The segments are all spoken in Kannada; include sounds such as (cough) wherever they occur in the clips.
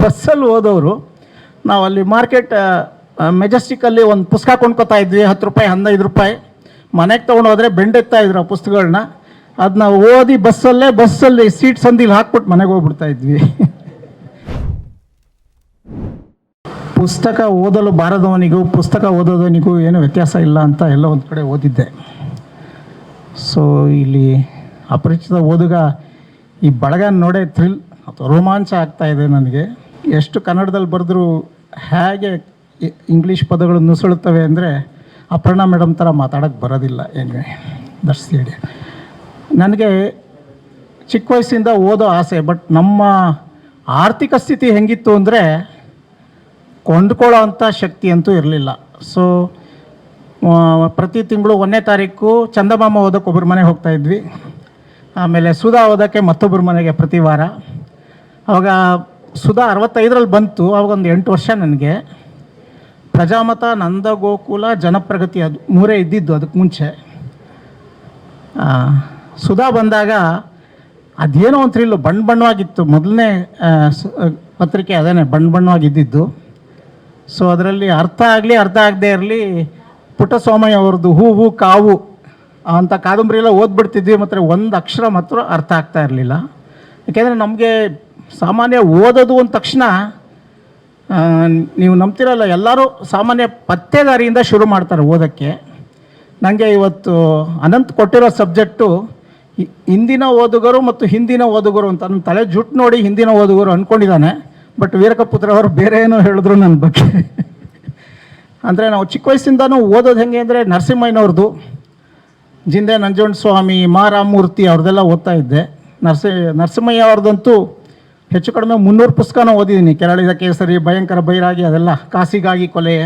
ಬಸ್ಸಲ್ಲಿ ಹೋದವರು ನಾವು ಅಲ್ಲಿ ಮಾರ್ಕೆಟ್ ಮೆಜೆಸ್ಟಿಕಲ್ಲಿ ಒಂದು ಪುಸ್ತಕ ಕೊಂಡ್ಕೊತಾ ಇದ್ವಿ, ಹತ್ತು ರೂಪಾಯಿ, ಹದಿನೈದು ರೂಪಾಯಿ. ಮನೆಗೆ ತೊಗೊಂಡು ಹೋದರೆ ಬೆಂಡೆತ್ತಾ ಇದ್ರು ಆ ಪುಸ್ತಕಗಳನ್ನ ಅದನ್ನ ಓದಿ ಬಸ್ಸಲ್ಲೇ, ಬಸ್ಸಲ್ಲಿ ಸೀಟ್ ಸಂದಿಲಿ ಹಾಕ್ಬಿಟ್ಟು ಮನೆಗೆ ಹೋಗ್ಬಿಡ್ತಾ ಇದ್ವಿ. ಪುಸ್ತಕ ಓದಲು ಬಾರದವನಿಗೂ, ಪುಸ್ತಕ ಓದೋದವನಿಗೂ ಏನು ವ್ಯತ್ಯಾಸ ಇಲ್ಲ ಅಂತ ಎಲ್ಲ ಒಂದು ಕಡೆ ಓದಿದ್ದೆ. ಸೊ ಇಲ್ಲಿ ಅಪರಿಚಿತ ಓದುಗ ಈ ಬಳಗ ನೋಡೇ ಥ್ರಿಲ್ ಅಥವಾ ರೋಮಾಂಚ ಆಗ್ತಾ ಇದೆ ನನಗೆ. ಎಷ್ಟು ಕನ್ನಡದಲ್ಲಿ ಬರೆದ್ರೂ ಹೇಗೆ ಇಂಗ್ಲೀಷ್ ಪದಗಳು ನುಸುಳುತ್ತವೆ ಅಂದರೆ ಅಪರ್ಣಾ ಮೇಡಮ್ ಥರ ಮಾತಾಡೋಕ್ಕೆ ಬರೋದಿಲ್ಲ ಏನಿವೆ ಹೇಳಿ ನನಗೆ ಚಿಕ್ಕ ವಯಸ್ಸಿಂದ ಓದೋ ಆಸೆ ಬಟ್ ನಮ್ಮ ಆರ್ಥಿಕ ಸ್ಥಿತಿ ಹೆಂಗಿತ್ತು ಅಂದರೆ ಕೊಂಡ್ಕೊಳ್ಳೋ ಅಂಥ ಶಕ್ತಿ ಅಂತೂ ಇರಲಿಲ್ಲ. ಸೊ ಪ್ರತಿ ತಿಂಗಳು ಒಂದನೇ ತಾರೀಕು ಚಂದಮಾಮ ಓದೋಕೆ ಒಬ್ಬರ ಮನೆಗೆ ಹೋಗ್ತಾಯಿದ್ವಿ ಆಮೇಲೆ ಸುಧಾ ಓದೋಕ್ಕೆ ಮತ್ತೊಬ್ಬರ ಮನೆಗೆ ಪ್ರತಿ ವಾರ. ಅವಾಗ ಸುಧಾ ಅರವತ್ತೈದರಲ್ಲಿ ಬಂತು ಅವಾಗ ಒಂದು ಎಂಟು ವರ್ಷ ನನಗೆ. ಪ್ರಜಾಮತ ನಂದ ಗೋಕುಲ ಜನಪ್ರಗತಿ ಅದು ಮೂರೇ ಇದ್ದಿದ್ದು ಅದಕ್ಕೆ ಮುಂಚೆ. ಸುಧಾ ಬಂದಾಗ ಅದೇನೋ ಒಂದು ಥ್ರಿಲ್ಲು ಬಣ್ಣ ಬಣ್ಣವಾಗಿತ್ತು ಮೊದಲನೇ ಪತ್ರಿಕೆ ಅದೇನೆ ಬಣ್ಣ ಬಣ್ಣವಾಗಿದ್ದಿದ್ದು ಸೊ ಅದರಲ್ಲಿ ಅರ್ಥ ಆಗಲಿ, ಅರ್ಥ ಆಗದೆ ಇರಲಿ ಪುಟ್ಟಸ್ವಾಮಯ್ಯ ಅವ್ರದ್ದು ಹೂವು ಕಾವು ಅಂತ ಕಾದಂಬರಿ ಎಲ್ಲ ಓದ್ಬಿಡ್ತಿದ್ವಿ ಮತ್ತು ಒಂದು ಅಕ್ಷರ ಮಾತ್ರ ಅರ್ಥ ಆಗ್ತಾ ಇರಲಿಲ್ಲ. ಯಾಕೆಂದರೆ ನಮಗೆ ಸಾಮಾನ್ಯ ಓದೋದು ಅಂದ ತಕ್ಷಣ ನೀವು ನಂಬ್ತಿರಲ್ಲ, ಎಲ್ಲರೂ ಸಾಮಾನ್ಯ ಪತ್ತೆದಾರಿಯಿಂದ ಶುರು ಮಾಡ್ತಾರೆ ಓದೋಕ್ಕೆ. ನನಗೆ ಇವತ್ತು ಅನಂತ್ ಕೊಟ್ಟಿರೋ ಸಬ್ಜೆಕ್ಟು ಹಿಂದಿನ ಓದುಗರು ಮತ್ತು ಹಿಂದಿನ ಓದುಗರು ಅಂತ, ನನ್ನ ತಲೆ ಜುಟ್ಟು ನೋಡಿ ಹಿಂದಿನ ಓದುಗರು ಅಂದ್ಕೊಂಡಿದ್ದಾನೆ ಬಟ್ ವೀರಕಪುತ್ರ ಅವರು ಬೇರೆ ಏನೋ ಹೇಳಿದ್ರು ನನ್ನ ಬಗ್ಗೆ. ಅಂದರೆ ನಾವು ಚಿಕ್ಕ ವಯಸ್ಸಿಂದನೂ ಓದೋದು ಹೆಂಗೆ ಅಂದರೆ ನರಸಿಂಹಯ್ಯನವ್ರದ್ದು, ಜಿಂದೆ ನಂಜುಂಡ ಸ್ವಾಮಿ ಮಾ ರಾಮಮೂರ್ತಿ ಅವ್ರದ್ದೆಲ್ಲ ಓದ್ತಾ ಇದ್ದೆ. ನರಸಿ, ನರಸಿಂಹಯ್ಯ ಅವ್ರದ್ದಂತೂ ಹೆಚ್ಚು ಕಡಿಮೆ ಮುನ್ನೂರು ಪುಸ್ತಕನ ಓದಿದ್ದೀನಿ. ಕೆರಳಿದ ಕೇಸರಿ, ಭಯಂಕರ ಬೈರಾಗಿ, ಅದೆಲ್ಲ ಕಾಸಿಗಾಗಿ ಕೊಲೆ.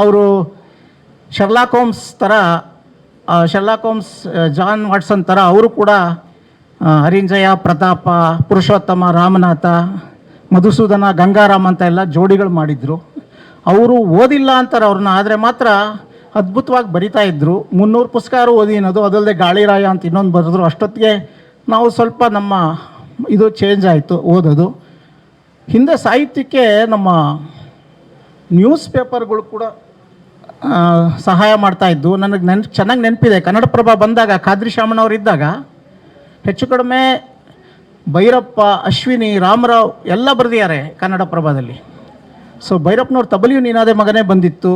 ಅವರು ಶರ್ಲಾಕ್ ಹೋಮ್ಸ್ ಥರ ಶರ್ಲಾಕ್ ಹೋಮ್ಸ್ ಜಾನ್ ವಾಟ್ಸನ್ ಥರ ಅವರು ಕೂಡ ಅರಿಂಜಯ ಪ್ರತಾಪ, ಪುರುಷೋತ್ತಮ, ರಾಮನಾಥ, ಮಧುಸೂದನ, ಗಂಗಾರಾಮ್ ಅಂತ ಎಲ್ಲ ಜೋಡಿಗಳು ಮಾಡಿದರು. ಅವರು ಓದಿಲ್ಲ ಅಂತಾರೆ ಅವ್ರನ್ನ, ಆದರೆ ಮಾತ್ರ ಅದ್ಭುತವಾಗಿ ಬರಿತಾ ಇದ್ದರು ಮುನ್ನೂರು ಪುಸ್ತಕ ಓದಿನದು ಅದಲ್ಲದೆ ಗಾಳಿರಾಯ ಅಂತ ಇನ್ನೊಂದು ಬರೆದ್ರು. ಅಷ್ಟೊತ್ತಿಗೆ ನಾವು ಸ್ವಲ್ಪ ನಮ್ಮ ಇದು ಚೇಂಜ್ ಆಯಿತು, ಓದೋದು. ಹಿಂದೆ ಸಾಹಿತ್ಯಕ್ಕೆ ನಮ್ಮ ನ್ಯೂಸ್ ಪೇಪರ್ಗಳು ಕೂಡ ಸಹಾಯ ಮಾಡ್ತಾ ಇದ್ದು. ನನಗೆ ನೆನ್, ಚೆನ್ನಾಗಿ ನೆನಪಿದೆ. ಕನ್ನಡಪ್ರಭ ಬಂದಾಗ, ಖಾದ್ರಿ ಶಾಮಣ್ಣವ್ರು ಇದ್ದಾಗ, ಹೆಚ್ಚು ಕಡಿಮೆ ಭೈರಪ್ಪ, ಅಶ್ವಿನಿ, ರಾಮರಾವ್ ಎಲ್ಲ ಬರೆದಿದ್ದಾರೆ ಕನ್ನಡಪ್ರಭದಲ್ಲಿ. ಸೊ ಭೈರಪ್ಪನವ್ರ ತಬಲಿಯು ನೀನಾದೆ ಮಗನೇ ಬಂದಿತ್ತು.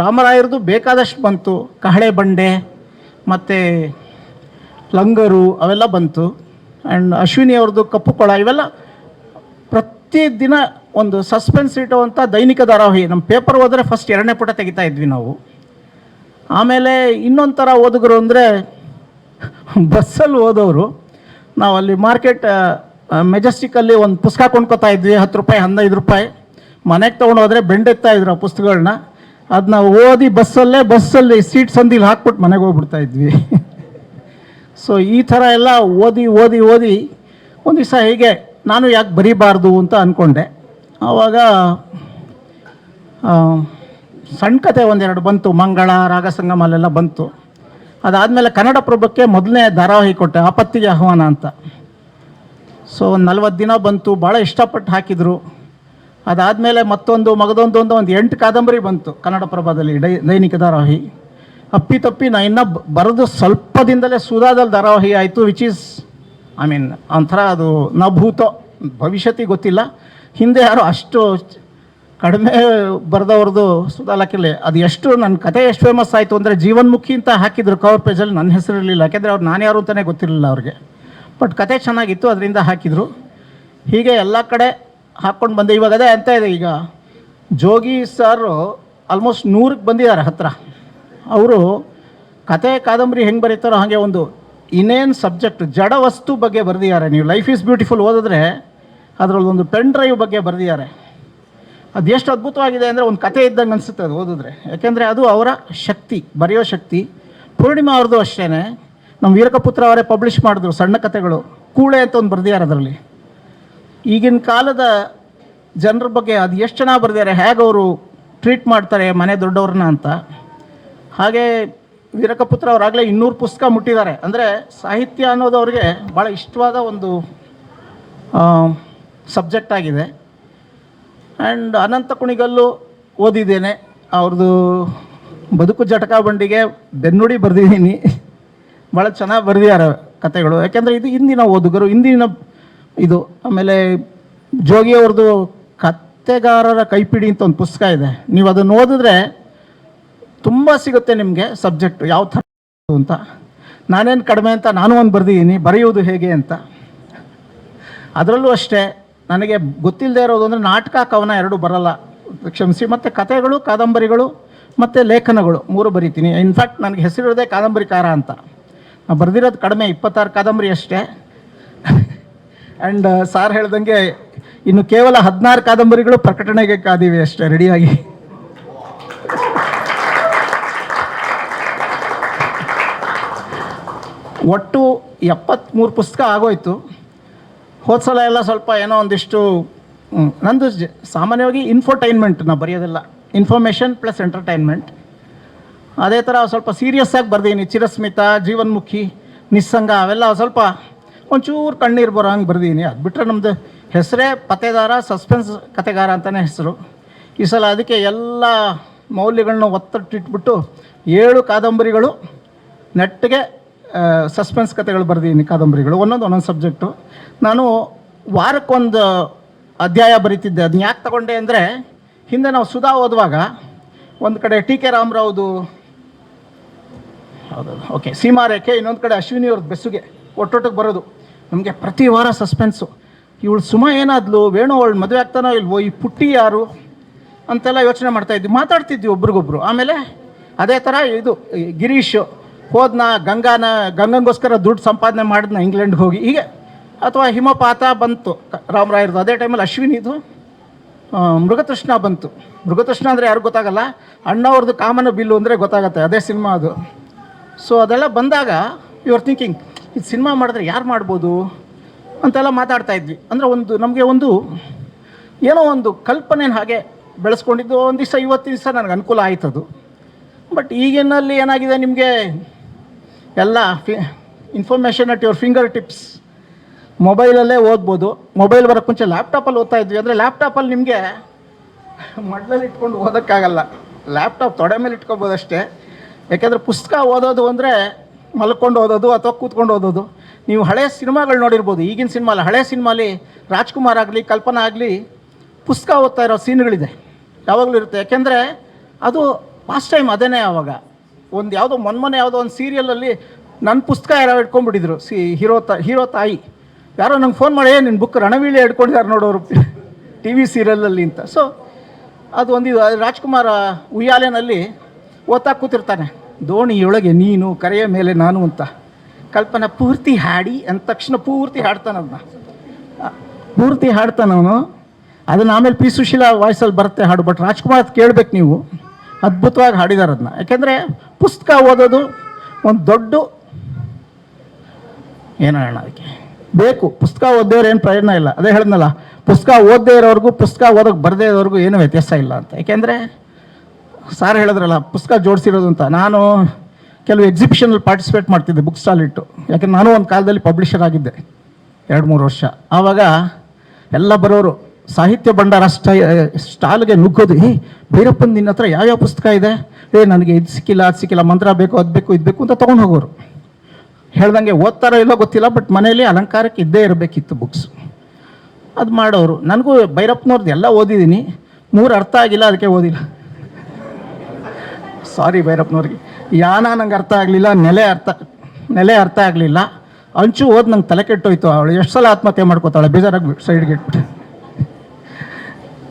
ರಾಮರಾಯರದು ಬೇಕಾದಷ್ಟು ಬಂತು. ಕಹಳೆ ಬಂಡೆ, ಮತ್ತು ಲಂಗರು, ಅವೆಲ್ಲ ಬಂತು. ಆ್ಯಂಡ್ ಅಶ್ವಿನಿ ಅವ್ರದ್ದು ಕಪ್ಪು ಕೊಳ, ಇವೆಲ್ಲ ಪ್ರತಿ ದಿನ ಒಂದು ಸಸ್ಪೆನ್ಸ್ ಇಟ್ಟುವಂಥ ದೈನಿಕ ಧಾರಾವಾಹಿ. ನಮ್ಮ ಪೇಪರ್ ಹೋದರೆ ಫಸ್ಟ್ ಎರಡನೇ ಪುಟ ತೆಗಿತಾ ಇದ್ವಿ ನಾವು. ಆಮೇಲೆ ಇನ್ನೊಂದು ಥರ ಓದುಗರು ಅಂದರೆ ಬಸ್ಸಲ್ಲಿ ಓದೋರು ನಾವು ಅಲ್ಲಿ ಮಾರ್ಕೆಟ್ ಮೆಜೆಸ್ಟಿಕಲ್ಲಿ ಒಂದು ಪುಸ್ತಕ ಕೊಂಡ್ಕೊತಾ ಇದ್ವಿ, ಹತ್ತು ರೂಪಾಯಿ ಹದಿನೈದು ರೂಪಾಯಿ. ಮನೆಗೆ ತೊಗೊಂಡು ಹೋದರೆ ಬೆಂಡೆತ್ತಾ ಇದ್ರು ಆ ಪುಸ್ತಕಗಳನ್ನ ಅದನ್ನ ಓದಿ ಬಸ್ಸಲ್ಲೇ ಬಸ್ಸಲ್ಲಿ ಸೀಟ್ ಸಂದಿಲಿ ಹಾಕ್ಬಿಟ್ಟು ಮನೆಗೆ ಹೋಗ್ಬಿಡ್ತಾ ಇದ್ವಿ. ಸೊ ಈ ಥರ ಎಲ್ಲ ಓದಿ ಓದಿ ಓದಿ ಒಂದು ದಿವಸ ಹೀಗೆ ನಾನು ಯಾಕೆ ಬರೀಬಾರ್ದು ಅಂತ ಅಂದ್ಕೊಂಡೆ ಆವಾಗ ಸಣ್ಣ ಕತೆ ಒಂದೆರಡು ಬಂತು, ಮಂಗಳ ರಾಗಸಂಗಮ ಅಲ್ಲೆಲ್ಲ ಬಂತು. ಅದಾದಮೇಲೆ ಕನ್ನಡ ಪ್ರಭಕ್ಕೆ ಮೊದಲನೇ ಧಾರಾವಾಹಿ ಕೊಟ್ಟೆ, ಆಪತ್ತಿಗೆ ಆಹ್ವಾನ ಅಂತ. ಸೊ ನಲ್ವತ್ತು ದಿನ ಬಂತು, ಭಾಳ ಇಷ್ಟಪಟ್ಟು ಹಾಕಿದರು. ಅದಾದಮೇಲೆ ಮತ್ತೊಂದು, ಮಗದೊಂದು, ಒಂದು ಒಂದು ಎಂಟು ಕಾದಂಬರಿ ಬಂತು ಕನ್ನಡ ಪ್ರಭಾದಲ್ಲಿ, ಡೈ, ದೈನಿಕ ಧಾರಾವಾಹಿ. ಅಪ್ಪಿ ತಪ್ಪಿ ನಾ ಇನ್ನೂ ಬರೆದು ಸ್ವಲ್ಪದಿಂದಲೇ ಸುಧಾದಲ್ಲಿ ಧಾರಾವಾಹಿ ಆಯಿತು ವಿಚ್ ಈಸ್ ಐ ಮೀನ್ ಒಂಥರ ಅದು ನಭೂತ ಭೂತ, ಭವಿಷ್ಯತಿ ಗೊತ್ತಿಲ್ಲ. ಹಿಂದೆ ಯಾರು ಅಷ್ಟು ಕಡಿಮೆ ಬರೆದವ್ರದ್ದು ಸುಧಾ ಲಾಕಿರ್ಲಿ ಅದು ಎಷ್ಟು ನನ್ನ ಕತೆ ಎಷ್ಟು ಫೇಮಸ್ ಆಯಿತು ಅಂದರೆ ಜೀವನ್ಮುಖಿ ಅಂತ ಹಾಕಿದ್ರು ಕವರ್ ಪೇಜಲ್ಲಿ ನನ್ನ ಹೆಸರು ಇರಲಿಲ್ಲ. ಯಾಕೆಂದರೆ ಅವ್ರು ನಾನು ಯಾರು ಅಂತಲೇ ಗೊತ್ತಿರಲಿಲ್ಲ ಅವ್ರಿಗೆ. ಬಟ್ ಕತೆ ಚೆನ್ನಾಗಿತ್ತು, ಅದರಿಂದ ಹಾಕಿದರು. ಹೀಗೆ ಎಲ್ಲ ಕಡೆ ಹಾಕ್ಕೊಂಡು ಬಂದೆ. ಇವಾಗ ಅದೇ ಅಂತ ಇದೆ ಈಗ. ಜೋಗಿ ಸರ್ ಆಲ್ಮೋಸ್ಟ್ ನೂರಕ್ಕೆ ಬಂದಿದ್ದಾರೆ ಹತ್ರ. ಅವರು ಕತೆ ಕಾದಂಬರಿ ಹೆಂಗೆ ಬರೀತಾರೋ ಹಾಗೆ ಒಂದು ಇನ್ನೇನು ಸಬ್ಜೆಕ್ಟ್ ಜಡ ವಸ್ತು ಬಗ್ಗೆ ಬರೆದಿದ್ದಾರೆ. ನೀವು ಲೈಫ್ ಈಸ್ ಬ್ಯೂಟಿಫುಲ್ ಓದಿದ್ರೆ ಅದರಲ್ಲಿ ಒಂದು ಪೆನ್ ಡ್ರೈವ್ ಬಗ್ಗೆ ಬರೆದಿದ್ದಾರೆ. ಅದು ಎಷ್ಟು ಅದ್ಭುತವಾಗಿದೆ ಅಂದರೆ ಒಂದು ಕತೆ ಇದ್ದಂಗೆ ಅನಿಸುತ್ತೆ ಅದು ಓದಿದ್ರೆ. ಯಾಕೆಂದರೆ ಅದು ಅವರ ಶಕ್ತಿ, ಬರೆಯೋ ಶಕ್ತಿ. ಪೂರ್ಣಿಮಾ ಅವ್ರದ್ದು ಅಷ್ಟೇ ನಮ್ಮ ವೀರಕಪುತ್ರ ಅವರೇ ಪಬ್ಲಿಷ್ ಮಾಡಿದ್ರು ಸಣ್ಣ ಕತೆಗಳು ಕೂಳೆ ಅಂತ ಒಂದು ಬರೆದಿದ್ದಾರೆ ಅದರಲ್ಲಿ. ಈಗಿನ ಕಾಲದ ಜನರ ಬಗ್ಗೆ ಅದು ಎಷ್ಟು ಚೆನ್ನಾಗಿ ಬರೆದಿದ್ದಾರೆ, ಹೇಗೆ ಅವರು ಟ್ರೀಟ್ ಮಾಡ್ತಾರೆ ಮನೆ ದೊಡ್ಡವ್ರನ್ನ ಅಂತ. ಹಾಗೆ ವೀರಕಪುತ್ರ ಅವರಾಗಲೇ ಇನ್ನೂರು ಪುಸ್ತಕ ಮುಟ್ಟಿದ್ದಾರೆ. ಅಂದರೆ ಸಾಹಿತ್ಯ ಅನ್ನೋದು ಅವ್ರಿಗೆ ಭಾಳ ಇಷ್ಟವಾದ ಒಂದು ಸಬ್ಜೆಕ್ಟ್ ಆಗಿದೆ. ಆ್ಯಂಡ್ ಅನಂತ ಕುಣಿಗಲ್ಲು ಓದಿದ್ದೇನೆ. ಅವ್ರದ್ದು ಬದುಕು ಜಟಕ ಬಂಡಿಗೆ ಬೆನ್ನುಡಿ ಬರೆದಿದ್ದೀನಿ. ಭಾಳ ಚೆನ್ನಾಗಿ ಬರೆದಿದ್ದಾರೆ ಕತೆಗಳು. ಯಾಕೆಂದರೆ ಇದು ಇಂದಿನ ಓದುಗರು ಇಂದಿನ ಇದು, ಆಮೇಲೆ ಜೋಗಿಯವ್ರದ್ದು ಕತೆಗಾರರ ಕೈಪಿಡಿ ಅಂತ ಒಂದು ಪುಸ್ತಕ ಇದೆ. ನೀವು ಅದನ್ನು ಓದಿದ್ರೆ ತುಂಬ ಸಿಗುತ್ತೆ ನಿಮಗೆ ಸಬ್ಜೆಕ್ಟ್, ಯಾವ ಥರ ಅಂತ. ನಾನೇನು ಕಡಿಮೆ ಅಂತ ನಾನು ಒಂದು ಬರೆದಿದ್ದೀನಿ, ಬರೆಯುವುದು ಹೇಗೆ ಅಂತ. ಅದರಲ್ಲೂ ಅಷ್ಟೇ, ನನಗೆ ಗೊತ್ತಿಲ್ಲದೆ ಇರೋದು ಅಂದರೆ ನಾಟಕ, ಕವನ ಎರಡು ಬರಲ್ಲ. ಕ್ಷಮಿಸಿ, ಮತ್ತು ಕತೆಗಳು ಕಾದಂಬರಿಗಳು, ಮತ್ತು ಲೇಖನಗಳು ಮೂರು ಬರಿತೀನಿ. ಇನ್ಫ್ಯಾಕ್ಟ್ ನನಗೆ ಹೆಸರಿರೋದೇ ಕಾದಂಬರಿಕಾರ ಅಂತ. ನಾನು ಬರೆದಿರೋದು ಕಡಿಮೆ, ಇಪ್ಪತ್ತಾರು ಕಾದಂಬರಿ ಅಷ್ಟೇ. ಆ್ಯಂಡ್ ಸಾರ್ ಹೇಳ್ದಂಗೆ ಇನ್ನು ಕೇವಲ ಹದಿನಾರು ಕಾದಂಬರಿಗಳು ಪ್ರಕಟಣೆಗೆ ಕಾದಿವೆ ಅಷ್ಟೇ ರೆಡಿಯಾಗಿ ಒಟ್ಟು ಎಪ್ಪತ್ತ್ಮೂರು ಪುಸ್ತಕ ಆಗೋಯ್ತು. ಹೋದ ಸಲ ಎಲ್ಲ ಸ್ವಲ್ಪ ಏನೋ ಒಂದಿಷ್ಟು ನಂದು ಸಾಮಾನ್ಯವಾಗಿ ಇನ್ಫೋಟೈನ್ಮೆಂಟ್ ನಾವು ಬರೆಯೋದಿಲ್ಲ. ಇನ್ಫಾರ್ಮೇಷನ್ ಪ್ಲಸ್ ಎಂಟರ್ಟೈನ್ಮೆಂಟ್ ಅದೇ ಥರ ಸ್ವಲ್ಪ ಸೀರಿಯಸ್ ಆಗಿ ಬರ್ದೀನಿ. ಚಿರಸ್ಮಿತ, ಜೀವನ್ಮುಖಿ, ನಿಸ್ಸಂಗ ಅವೆಲ್ಲ ಸ್ವಲ್ಪ ಒಂಚೂರು ಕಣ್ಣೀರು ಬರೋ ಹಂಗೆ ಬರ್ದೀನಿ. ಅದು ಬಿಟ್ಟರೆ ನಮ್ಮದು ಹೆಸರೇ ಪತೆದಾರ ಸಸ್ಪೆನ್ಸ್ ಕತೆಗಾರ ಅಂತಲೇ ಹೆಸರು. ಈ ಸಲ ಅದಕ್ಕೆ ಎಲ್ಲ ಮೌಲ್ಯಗಳನ್ನ ಒತ್ತಟ್ಟಿಟ್ಬಿಟ್ಟು ಏಳು ಕಾದಂಬರಿಗಳು ನೆಟ್ಟಿಗೆ ಸಸ್ಪೆನ್ಸ್ ಕಥೆಗಳು ಬರೆದಿದ್ದೀನಿ, ಕಾದಂಬರಿಗಳು. ಒಂದೊಂದು ಒಂದೊಂದು ಸಬ್ಜೆಕ್ಟು ನಾನು ವಾರಕ್ಕೊಂದು ಅಧ್ಯಾಯ ಬರೀತಿದ್ದೆ. ಅದನ್ನ ಯಾಕೆ ತಗೊಂಡೆ ಅಂದರೆ, ಹಿಂದೆ ನಾವು ಸುಧಾ ಓದುವಾಗ ಒಂದು ಕಡೆ ಟಿ ಕೆ ರಾಮರಾವ್ದು ಹೌದೌದು ಓಕೆ ಸೀಮಾರೇಖೆ ಇನ್ನೊಂದು ಕಡೆ ಅಶ್ವಿನಿ ಅವ್ರದ್ದು ಬೆಸುಗೆ. ಒಟ್ಟೊಟ್ಟಿಗೆ ಬರೋದು. ನಮಗೆ ಪ್ರತಿ ವಾರ ಸಸ್ಪೆನ್ಸು ಇವಳು ಸುಮ ಏನಾದ್ಲು, ವೇಣು ಅವಳು ಮದುವೆ ಆಗ್ತಾನೋ ಇಲ್ವೋ, ಈ ಪುಟ್ಟಿ ಯಾರು? ಅಂತೆಲ್ಲ ಯೋಚನೆ ಮಾಡ್ತಾಯಿದ್ವಿ ಮಾತಾಡ್ತಿದ್ವಿ ಒಬ್ರಿಗೊಬ್ರು. ಆಮೇಲೆ ಅದೇ ಥರ ಇದು ಗಿರೀಶ್ ಹೋದ್ನ ಗಂಗಾನ ಗಂಗಂಗೋಸ್ಕರ ದುಡ್ಡು ಸಂಪಾದನೆ ಮಾಡಿದ್ನ ಇಂಗ್ಲೆಂಡ್ಗೆ ಹೋಗಿ. ಹೀಗೆ ಅಥವಾ ಹಿಮಪಾತ ಬಂತು ರಾಮರಾಯರದು ಅದೇ ಟೈಮಲ್ಲಿ ಅಶ್ವಿನಿದು ಮೃಗತೃಷ್ಣ ಬಂತು. ಮೃಗತೃಷ್ಣ ಅಂದರೆ ಯಾರು ಗೊತ್ತಾಗಲ್ಲ. ಅಣ್ಣವ್ರದ್ದು ಕಾಮನ ಬಿಲ್ಲು ಅಂದರೆ ಗೊತ್ತಾಗತ್ತೆ. ಅದೇ ಸಿನಿಮಾ ಅದು. ಸೊ ಅದೆಲ್ಲ ಬಂದಾಗ ಯು ಆರ್ ಥಿಂಕಿಂಗ್ ಇದು ಸಿನಿಮಾ ಮಾಡಿದ್ರೆ ಯಾರು ಮಾಡ್ಬೋದು? ಅಂತೆಲ್ಲ ಮಾತಾಡ್ತಾ ಇದ್ವಿ. ಅಂದರೆ ಒಂದು, ನಮಗೆ ಒಂದು, ಏನೋ ಒಂದು ಕಲ್ಪನೆ ಹಾಗೆ ಬೆಳೆಸ್ಕೊಂಡಿದ್ದು. ಒಂದು ದಿವಸ ಇವತ್ತು ದಿವಸ ನನಗೆ ಅನುಕೂಲ ಆಯ್ತದು. ಬಟ್ ಈಗಿನಲ್ಲಿ ಏನಾಗಿದೆ ನಿಮಗೆ? ಎಲ್ಲ the information at your fingertips ಮೊಬೈಲಲ್ಲೇ ಓದ್ಬೋದು. ಮೊಬೈಲ್ ಬರೋಕ್ಕೆ ಮುಂಚೆ ಲ್ಯಾಪ್ಟಾಪಲ್ಲಿ ಓದ್ತಾ ಇದ್ವಿ. ಅಂದರೆ ಲ್ಯಾಪ್ಟಾಪಲ್ಲಿ ನಿಮಗೆ ಮಡ್ಲಲ್ಲಿ ಇಟ್ಕೊಂಡು ಓದೋಕ್ಕಾಗಲ್ಲ. ಲ್ಯಾಪ್ಟಾಪ್ ತೊಡೆ ಮೇಲೆ ಇಟ್ಕೊಬೋದು ಅಷ್ಟೇ. ಯಾಕೆಂದರೆ ಪುಸ್ತಕ ಓದೋದು ಅಂದರೆ ಮಲ್ಕೊಂಡು ಓದೋದು ಅಥವಾ ಕೂತ್ಕೊಂಡು ಓದೋದು. ನೀವು ಹಳೆಯ ಸಿನಿಮಾಗಳು ನೋಡಿರ್ಬೋದು. ಈಗಿನ ಸಿನಿಮಾಲಿ ಹಳೆಯ ಹಳೆ ಸಿನಿಮಾಲಿ ರಾಜ್ಕುಮಾರ್ ಆಗಲಿ, ಕಲ್ಪನಾ ಆಗಲಿ ಪುಸ್ತಕ ಓದ್ತಾ ಇರೋ ಸೀನ್ಗಳಿದೆ ಯಾವಾಗಲೂ ಇರುತ್ತೆ. ಯಾಕೆಂದರೆ ಅದು ಫಾಸ್ಟ್ ಟೈಮ್ ಅದೇನೇ ಆವಾಗ ಒಂದು ಯಾವುದೋ ಮೊನ್ಮೊನ್ನೆ ಯಾವುದೋ ಒಂದು ಸೀರಿಯಲಲ್ಲಿ ನನ್ನ ಪುಸ್ತಕ ಯಾರೋ ಇಟ್ಕೊಂಡ್ಬಿಟ್ಟಿದ್ರು. ಸಿ, ಹೀರೋ ತ, ಹೀರೋ ತಾಯಿ. ಯಾರೋ ನಂಗೆ ಫೋನ್ ಮಾಡಿ ನಿನ್ನ ಬುಕ್ ರಣವೀಳೆ ಇಟ್ಕೊಂಡಿದ್ದಾರೆ ನೋಡೋರು ಟಿ ವಿ ಸೀರಿಯಲಲ್ಲಿ ಅಂತ. ಸೊ ಅದು ಒಂದು ಇದು, ಅದು ರಾಜ್ಕುಮಾರ್ ಉಯ್ಯಾಲೆನಲ್ಲಿ ಓದ್ತಾ ಕೂತಿರ್ತಾನೆ. ದೋಣಿಯೊಳಗೆ ನೀನು, ಕರೆಯ ಮೇಲೆ ನಾನು ಅಂತ. ಕಲ್ಪನೆ ಪೂರ್ತಿ ಹಾಡಿ ಅಂದ ತಕ್ಷಣ ಪೂರ್ತಿ ಹಾಡ್ತಾನೆ ಅದನ್ನ ಪೂರ್ತಿ ಹಾಡ್ತಾನವನು ಅದನ್ನ ಆಮೇಲೆ ಪಿ ಸುಶೀಲಾ ವಾಯ್ಸಲ್ಲಿ ಬರುತ್ತೆ ಹಾಡು ಬಟ್ ರಾಜ್ಕುಮಾರ್ ಕೇಳ್ಬೇಕು ನೀವು. ಅದ್ಭುತವಾಗಿ ಹಾಡಿದ್ದಾರೆ ಅದನ್ನ ಯಾಕೆಂದರೆ ಪುಸ್ತಕ ಓದೋದು ಒಂದು ದೊಡ್ಡ ಏನು ಹೇಳೋಣ ಅದಕ್ಕೆ. ಬೇಕು, ಪುಸ್ತಕ ಓದ್ದೇವ್ರು ಏನು ಪ್ರಯೋಜನ ಇಲ್ಲ. ಅದೇ ಹೇಳಿದ್ನಲ್ಲ, ಪುಸ್ತಕ ಓದದೇ ಇರೋರ್ಗೂ ಪುಸ್ತಕ ಓದೋಕೆ ಬರದೇ ಇರೋರ್ಗೂ ಏನೂ ವ್ಯತ್ಯಾಸ ಇಲ್ಲ ಅಂತ. ಯಾಕೆಂದರೆ ಸಾರ್ ಹೇಳಿದ್ರಲ್ಲ, ಪುಸ್ತಕ ಜೋಡಿಸಿರೋದು ಅಂತ. ನಾನು ಕೆಲವು ಎಕ್ಸಿಬಿಷನಲ್ಲಿ ಪಾರ್ಟಿಸಿಪೇಟ್ ಮಾಡ್ತಿದ್ದೆ ಬುಕ್ ಸ್ಟಾಲ್ ಇಟ್ಟು. ಯಾಕೆ ನಾನು ಒಂದು ಕಾಲದಲ್ಲಿ ಪಬ್ಲಿಷರ್ ಆಗಿದ್ದೆ, ಎರಡು ಮೂರು ವರ್ಷ. ಆವಾಗ ಎಲ್ಲ ಬರೋರು ಸಾಹಿತ್ಯ ಭಂಡಾರ ಸ್ಟೈ ಸ್ಟಾಲ್ಗೆ ನುಗ್ಗೋದು. ಏ, ಭೈರಪ್ಪನ ನಿನ್ನ ಹತ್ರ ಯಾವ್ಯಾವ ಪುಸ್ತಕ ಇದೆ? ಏ, ನನಗೆ ಇದು ಸಿಕ್ಕಿಲ್ಲ, ಅದು ಸಿಕ್ಕಿಲ್ಲ, ಮಂತ್ರ ಬೇಕು, ಅದು ಬೇಕು, ಇದು ಬೇಕು ಅಂತ ತೊಗೊಂಡು ಹೋಗೋರು. ಹೇಳ್ದಂಗೆ ಓದ್ತಾರೋ ಇಲ್ಲೋ ಗೊತ್ತಿಲ್ಲ, ಬಟ್ ಮನೇಲಿ ಅಲಂಕಾರಕ್ಕೆ ಇದ್ದೇ ಇರಬೇಕಿತ್ತು ಬುಕ್ಸ್ ಅದು ಮಾಡೋರು. ನನಗೂ ಭೈರಪ್ಪನವ್ರದ್ದು ಎಲ್ಲ ಓದಿದ್ದೀನಿ. ಮೂರು ಅರ್ಥ ಆಗಿಲ್ಲ, ಅದಕ್ಕೆ ಓದಿಲ್ಲ. ಸಾರಿ ಭೈರಪ್ಪನವ್ರಿಗೆ. ಯಾನ ನಂಗೆ ಅರ್ಥ ಆಗಲಿಲ್ಲ, ನೆಲೆ ಅರ್ಥ ನೆಲೆ ಅರ್ಥ ಆಗಲಿಲ್ಲ. ಅಂಚು ಓದಿ ನಂಗೆ ತಲೆ ಕೆಟ್ಟೋಯ್ತು. ಅವಳು ಎಷ್ಟು ಸಲ ಆತ್ಮಹತ್ಯೆ ಮಾಡ್ಕೋತಾಳೆ, ಬೇಜಾರಾಗಿ ಸೈಡ್ಗೆ ಇಟ್ಬಿಟ್ಟು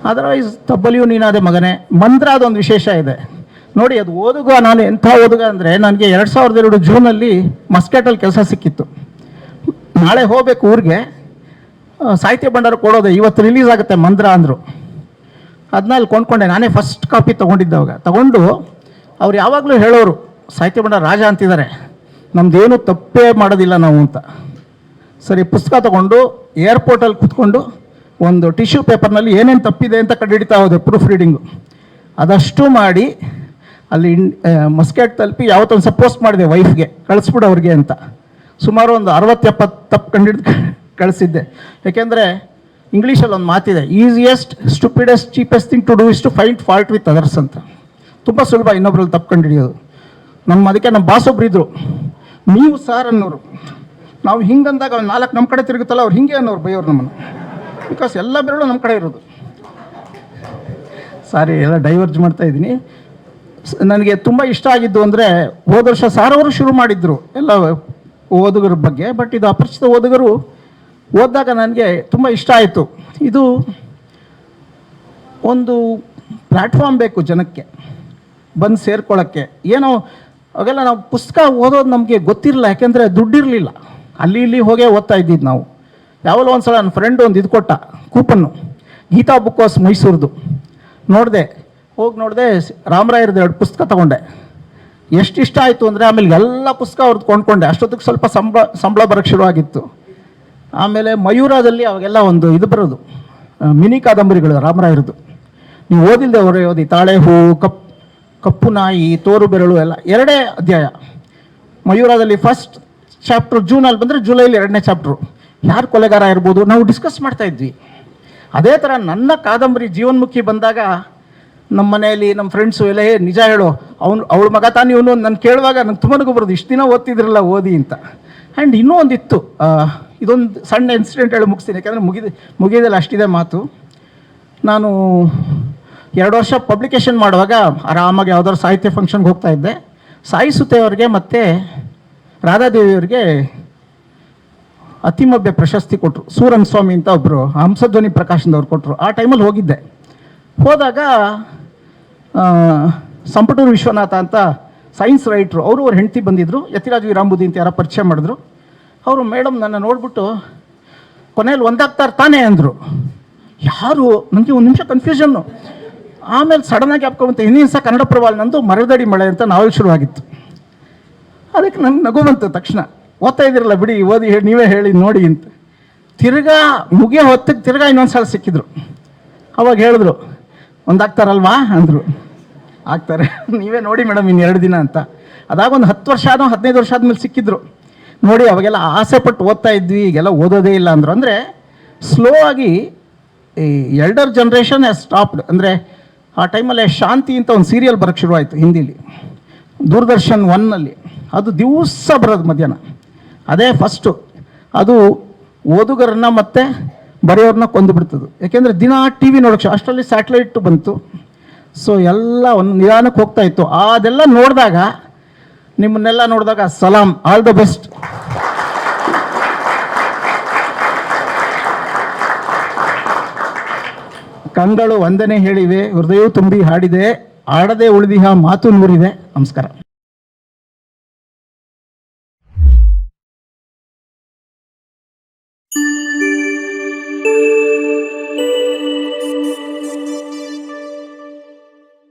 ಅದರ್ವೈಸ್ ತಬ್ಬಲಿಯು ನೀನಾದೆ ಮಗನೇ. ಮಂತ್ರ ಅದೊಂದು ವಿಶೇಷ ಇದೆ. ನೋಡಿ, ಅದು ಓದುಗ, ನಾನು ಎಂಥ ಓದುಗ ಅಂದರೆ ನನಗೆ ಎರಡು ಸಾವಿರದ ಎರಡು ಜೂನಲ್ಲಿ ಮಸ್ಕೆಟಲ್ಲಿ ಕೆಲಸ ಸಿಕ್ಕಿತ್ತು. ನಾಳೆ ಹೋಗಬೇಕು ಊರಿಗೆ. ಸಾಹಿತ್ಯ ಭಂಡಾರ ಕೊಡೋದೆ ಇವತ್ತು ರಿಲೀಸ್ ಆಗುತ್ತೆ ಮಂತ್ರ ಅಂದರು. ಅದನ್ನಲ್ಲಿ ಕೊಂಡ್ಕೊಂಡೆ. ನಾನೇ ಫಸ್ಟ್ ಕಾಪಿ ತೊಗೊಂಡಿದ್ದೆ ಅವಾಗ. ತಗೊಂಡು ಅವ್ರು ಯಾವಾಗಲೂ ಹೇಳೋರು, ಸಾಹಿತ್ಯ ಭಂಡಾರ ರಾಜ ಅಂತಿದ್ದಾರೆ. ನಮ್ದೇನು ತಪ್ಪೇ ಮಾಡೋದಿಲ್ಲ ನಾವು ಅಂತ. ಸರಿ, ಪುಸ್ತಕ ತಗೊಂಡು ಏರ್ಪೋರ್ಟಲ್ಲಿ ಕೂತ್ಕೊಂಡು ಒಂದು ಟಿಶ್ಯೂ ಪೇಪರ್ನಲ್ಲಿ ಏನೇನು ತಪ್ಪಿದೆ ಅಂತ ಕಂಡುಹಿಡಿತಾ ಹೋದೆ ಪ್ರೂಫ್ ರೀಡಿಂಗು ಅದಷ್ಟು ಮಾಡಿ ಅಲ್ಲಿ ಮಸ್ಕೆಟ್ ತಲುಪಿ ಯಾವತ್ತೊಂದು ಸಪೋಸ್ಟ್ ಪೋಸ್ಟ್ ಮಾಡಿದೆ ವೈಫ್ಗೆ, ಕಳಿಸ್ಬಿಡು ಅವ್ರಿಗೆ ಅಂತ. ಸುಮಾರು ಒಂದು ಅರವತ್ತು ಎಪ್ಪತ್ತು ತಪ್ಪು ಹಿಡಿದು (laughs) ಕಳಿಸಿದ್ದೆ. ಯಾಕೆಂದರೆ ಇಂಗ್ಲೀಷಲ್ಲಿ ಒಂದು ಮಾತಿದೆ easiest stupidest cheapest thing to do is to find fault with others ಅಂತ. ತುಂಬ ಸುಲಭ ಇನ್ನೊಬ್ರಲ್ಲಿ ಕಂಡು ಹಿಡಿಯೋದು ನಮ್ಮ ಅದಕ್ಕೆ ನಮ್ಮ ಬಾಸ್ ಇದ್ರು. ನೀವು ಸಾರ್ ಅನ್ನೋರು. ನಾವು ಹಿಂಗಂದಾಗ ಅವ್ರು ನಾಲ್ಕು ನಮ್ಮ ಕಡೆ ತಿರುಗುತ್ತಲ್ಲ, ಅವ್ರು ಹಿಂಗೆ ಅನ್ನೋರು ಬೈಯೋರು ನಮ್ಮನ್ನು. ಬಿಕಾಸ್ ಎಲ್ಲ ಬೆರಳು ನಮ್ಮ ಕಡೆ ಇರೋದು. ಸಾರಿ ಎಲ್ಲ ಡೈವರ್ಜ್ ಮಾಡ್ತಾ ಇದ್ದೀನಿ. ನನಗೆ ತುಂಬ ಇಷ್ಟ ಆಗಿದ್ದು ಅಂದರೆ ಹೋದ ವರ್ಷ ಸಾರವರು ಶುರು ಮಾಡಿದ್ರು ಎಲ್ಲ ಓದುಗರ ಬಗ್ಗೆ ಬಟ್ ಇದು ಅಪರಿಚಿತ ಓದುಗರು ಓದಿದಾಗ ನನಗೆ ತುಂಬ ಇಷ್ಟ ಆಯಿತು. ಇದು ಒಂದು ಪ್ಲ್ಯಾಟ್ಫಾರ್ಮ್ ಬೇಕು ಜನಕ್ಕೆ, ಬಂದು ಸೇರ್ಕೊಳ್ಳೋಕ್ಕೆ. ಏನೋ ಅವೆಲ್ಲ ನಾವು ಪುಸ್ತಕ ಓದೋದು ನಮಗೆ ಗೊತ್ತಿರಲಿಲ್ಲ ಯಾಕೆಂದರೆ ದುಡ್ಡಿರಲಿಲ್ಲ. ಅಲ್ಲಿ ಇಲ್ಲಿ ಹೋಗೇ ಓದ್ತಾ ಇದ್ದಿದ್ದು ನಾವು. ಯಾವಲ್ಲ ಒಂದು ಸಲ ನನ್ನ ಫ್ರೆಂಡ್ ಒಂದು ಇದು ಕೊಟ್ಟ, ಕೂಪನ್ನು. ಗೀತಾ ಬುಕ್ ಹೌಸ್ ಮೈಸೂರ್ದು. ನೋಡಿದೆ, ಹೋಗಿ ನೋಡಿದೆ ರಾಮರಾಯರದ್ದು ಎರಡು ಪುಸ್ತಕ ತೊಗೊಂಡೆ. ಎಷ್ಟು ಇಷ್ಟ ಆಯಿತು ಅಂದರೆ ಆಮೇಲೆ ಎಲ್ಲ ಪುಸ್ತಕ ಅವ್ರದ್ದು ಕೊಂಡ್ಕೊಂಡೆ. ಅಷ್ಟೊತ್ತಿಗೆ ಸ್ವಲ್ಪ ಸಂಬಳ ಸಂಬಳ ಬರೋಕ್ಕೆ ಶುರುವಾಗಿತ್ತು. ಆಮೇಲೆ ಮಯೂರದಲ್ಲಿ ಅವಾಗೆಲ್ಲ ಒಂದು ಇದು ಬರೋದು. ಮಿನಿ ಕಾದಂಬರಿಗಳು ರಾಮರಾಯರದು ನೀವು ಓದಿಲ್ಲದೆ ಅವರು ಓದಿ. ತಾಳೆ ಹೂ, ಕಪ್, ಕಪ್ಪು ನಾಯಿ, ತೋರು ಬೆರಳು ಎಲ್ಲ. ಎರಡೇ ಅಧ್ಯಾಯ. ಮಯೂರದಲ್ಲಿ ಫಸ್ಟ್ ಚಾಪ್ಟ್ರು ಜೂನಲ್ಲಿ ಬಂದರೆ ಜುಲೈಲಿ ಎರಡನೇ ಚಾಪ್ಟ್ರು ಯಾರು ಕೊಲೆಗಾರ ಇರ್ಬೋದು ನಾವು ಡಿಸ್ಕಸ್ ಮಾಡ್ತಾ ಇದ್ವಿ. ಅದೇ ಥರ ನನ್ನ ಕಾದಂಬರಿ ಜೀವನ್ಮುಖಿ ಬಂದಾಗ ನಮ್ಮ ಮನೆಯಲ್ಲಿ ನಮ್ಮ ಫ್ರೆಂಡ್ಸು ಎಲ್ಲ, ಏ, ನಿಜ ಹೇಳು, ಅವನು, ಅವಳ ಮಗ ತಾನು ಇವನು? ನಾನು ಕೇಳುವಾಗ ನಂಗೆ ತುಂಬ ಬರೋದು, ಇಷ್ಟು ದಿನ ಓದ್ತಿದ್ರಲ್ಲ, ಓದಿ ಅಂತ. ಆ್ಯಂಡ್ ಇನ್ನೂ ಒಂದಿತ್ತು ಇದೊಂದು ಸಣ್ಣ ಇನ್ಸಿಡೆಂಟ್ ಹೇಳಿ ಮುಗಿಸ್ತೀನಿ. ಯಾಕಂದರೆ ಮುಗಿದ, ಮುಗಿಯೋದಲ್ಲಿ ಅಷ್ಟಿದೆ ಮಾತು. ನಾನು ಎರಡು ವರ್ಷ ಪಬ್ಲಿಕೇಶನ್ ಮಾಡುವಾಗ ಆರಾಮಾಗಿ ಯಾವ್ದಾದ್ರು ಸಾಹಿತ್ಯ ಫಂಕ್ಷನ್ಗೆ ಹೋಗ್ತಾ ಇದ್ದೆ. ಸಾಯಿ ಸುತೆ ಮತ್ತು ರಾಧಾದೇವಿಯವ್ರಿಗೆ ಅತಿಮಬ್ಬೆ ಪ್ರಶಸ್ತಿ ಕೊಟ್ಟರು ಸೂರನ್ ಸ್ವಾಮಿ ಅಂತ ಒಬ್ಬರು ಹಂಸಧ್ವನಿ ಪ್ರಕಾಶನದವ್ರು ಕೊಟ್ಟರು ಆ ಟೈಮಲ್ಲಿ ಹೋಗಿದ್ದೆ. ಹೋದಾಗ ಸಂಪಟೂರು ವಿಶ್ವನಾಥ ಅಂತ ಸೈನ್ಸ್ ರೈಟ್ರು, ಅವರು ಅವ್ರ ಹೆಂಡತಿ ಬಂದಿದ್ದರು ಯತಿರಾಜ್ ವಿರಾಂಬುದಿ ಅಂತ ಯಾರೋ ಪರಿಚಯ ಮಾಡಿದ್ರು. ಅವರು ಮೇಡಮ್ ನನ್ನ ನೋಡ್ಬಿಟ್ಟು, ಕೊನೆಯಲ್ಲಿ ಒಂದಾಗ್ತಾರೆ ತಾನೇ ಅಂದರು. ಯಾರು? ನನಗೆ ಒಂದು ನಿಮಿಷ ಕನ್ಫ್ಯೂಷನ್ನು ಆಮೇಲೆ ಸಡನ್ನಾಗಿ ಹಾಪ್ಕೊಂಬಂತ ಇನ್ನೇನು ಸಹ ಕನ್ನಡ ಪ್ರವಾಲ್ ನಂದು ಮರದಡಿ ಮಳೆ ಅಂತ ನಾವೇ ಶುರುವಾಗಿತ್ತು. ಅದಕ್ಕೆ ನನ್ನ ನಗು ಬಂತು ತಕ್ಷಣ. ಓದ್ತಾ ಇದ್ದೀರಲ್ಲ, ಬಿಡಿ, ಓದಿ ಹೇಳಿ, ನೀವೇ ಹೇಳಿ, ನೋಡಿ ಅಂತ. ತಿರ್ಗಾ ಮುಗಿಯ ಹೊತ್ತಿಗೆ ತಿರ್ಗಾ ಇನ್ನೊಂದು ಸಲ ಸಿಕ್ಕಿದ್ರು. ಅವಾಗ ಹೇಳಿದ್ರು, ಒಂದಾಗ್ತಾರಲ್ವಾ? ಅಂದರು. ಆಗ್ತಾರೆ, ನೀವೇ ನೋಡಿ ಮೇಡಮ್ ಇನ್ನು ಎರಡು ದಿನ ಅಂತ. ಅದಾಗ ಒಂದು ಹತ್ತು ವರ್ಷ ಆದೋ ಹದಿನೈದು ವರ್ಷ ಆದಮೇಲೆ ಸಿಕ್ಕಿದ್ರು. ನೋಡಿ, ಅವಾಗೆಲ್ಲ ಆಸೆ ಪಟ್ಟು ಓದ್ತಾ ಇದ್ವಿ, ಈಗೆಲ್ಲ ಓದೋದೇ ಇಲ್ಲ ಅಂದರು. ಅಂದರೆ ಸ್ಲೋ ಆಗಿ ಈ ಎಲ್ಡರ್ ಜನ್ರೇಷನ್ ಹ್ಯಾಸ್ ಸ್ಟಾಪ್ಡ್ ಅಂದರೆ ಆ ಟೈಮಲ್ಲೇ ಶಾಂತಿ ಅಂತ ಒಂದು ಸೀರಿಯಲ್ ಬರೋಕ್ಕೆ ಶುರುವಾಯಿತು ಹಿಂದಿಲಿ. ದೂರದರ್ಶನ್ ಒನ್ನಲ್ಲಿ ಅದು ದಿವಸ ಬರೋದು ಮಧ್ಯಾಹ್ನ. ಅದೇ ಫಸ್ಟು ಅದು ಓದುಗರನ್ನ ಮತ್ತೆ ಬರೆಯೋರನ್ನ ಕೊಂದು ಬಿಡ್ತದೆ ಯಾಕೆಂದರೆ ದಿನ ಟಿ ವಿ ನೋಡೋಕ್ಕೆ ಅಷ್ಟರಲ್ಲಿ ಸ್ಯಾಟಲೈಟ್ ಬಂತು. ಸೊ ಎಲ್ಲ ಒಂದು ನಿಧಾನಕ್ಕೆ ಹೋಗ್ತಾ ಇತ್ತು. ಅದೆಲ್ಲ ನೋಡಿದಾಗ, ನಿಮ್ಮನ್ನೆಲ್ಲ ನೋಡಿದಾಗ ಸಲಾಂ ಆಲ್ ದ ಬೆಸ್ಟ್ ಕಂಗಳು ವಂದನೆ ಹೇಳಿವೆ ಹೃದಯ ತುಂಬಿ ಹಾಡಿದೆ ಆಡದೆ ಉಳಿದಿಹ ಮಾತು ನೂರಿದೆ ನಮಸ್ಕಾರ.